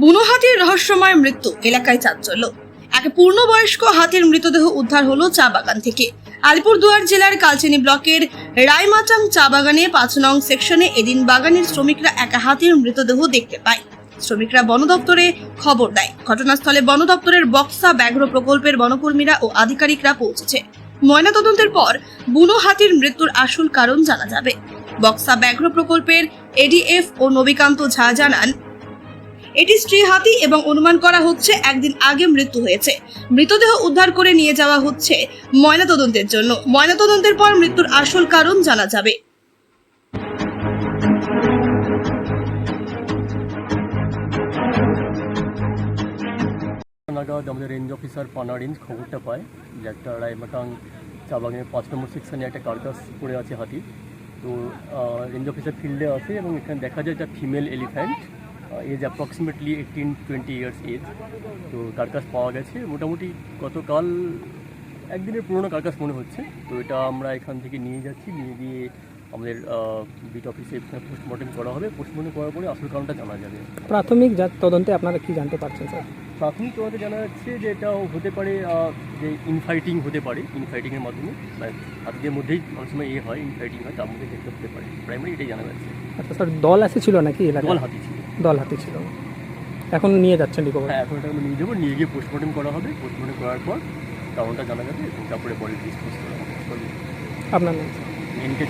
বুনো হাতির রহস্যময় মৃত্যু, এলাকায় চাঞ্চল্য। এক পূর্ণবয়স্ক হাতির মৃতদেহ উদ্ধার হলো চা বাগান থেকে। আলিপুরদুয়ার জেলার কালচিনি ব্লকের রায়মাচাং চা বাগানে পাঁচ নং সেকশনে এদিন বাগানের শ্রমিকরা এক হাতির মৃতদেহ দেখতে পায়। শ্রমিকরা বন দপ্তরে খবর দেয়। ঘটনাস্থলে বন দপ্তরের বক্সা ব্যাঘ্র প্রকল্পের বনকর্মীরা ও আধিকারিকরা পৌঁছেছে। ময়নাতদন্তের পর বুনো হাতির মৃত্যুর আসল কারণ জানা যাবে। বক্সা ব্যাঘ্র প্রকল্পের এডিএফ ও নবিকান্ত ঝা জানান এটি স্ত্রী হাতি এবং অনুমান করা হচ্ছে একদিন আগে মৃত্যু হয়েছে। মৃতদেহ উদ্ধার করে নিয়ে যাওয়া হচ্ছে ময়নাতদন্তের জন্য। ময়নাতদন্তের পর মৃত্যুর আসল কারণ জানা যাবে। আমাদের রেঞ্জ অফিসার পানা রেঞ্জ খবরটা পায় যে একটা রায়মাটাং চা বাগানের পাঁচ নম্বর সেকশনে একটা কার্কাস পড়ে আছে হাতি তো রেঞ্জ অফিসার ফিল্ডে আছে এবং এখানে দেখা যায় একটা female elephant. Age approximately eighteen twenty years age তো কার্কাস পাওয়া গেছে। মোটামুটি গতকাল একদিনের পুরোনো কার্কাস মনে হচ্ছে। তো এটা আমরা এখান থেকে নিয়ে যাচ্ছি। নিয়ে গিয়ে আমাদের বিট অফিসে পোস্টমর্টম করা হবে। পোস্টমর্টম করার পরে আসল কারণটা জানা যাবে। প্রাথমিক যা তদন্তে আপনারা কি জানতে পারছেন স্যার? প্রাথমিক তোমাদের জানা যাচ্ছে যে এটা হতে পারে যে ইনফাইটিং হতে পারে ইনফাইটিংয়ের মাধ্যমে। মানে হাতিদের মধ্যেই অনেক সময় এ হয় ইনফাইটিং হয় তার মধ্যে দেখতে হতে পারে। প্রাইমারি এটাই জানা যাচ্ছে। আচ্ছা স্যার দল এসেছিল নাকি দল হাতি ছিল। দল হাতে ছিল। এখন নিয়ে যাচ্ছেন রিকভার হ্যাঁ এখন এটা আমরা নিয়ে যাব নিয়ে গিয়ে পোস্টমর্টম করা হবে। পোস্টমর্টম করার পর কারণটা জানা যাবে এবং তারপরে পরে ডিসপোজ করা হবে। আপনার নাম? এনকে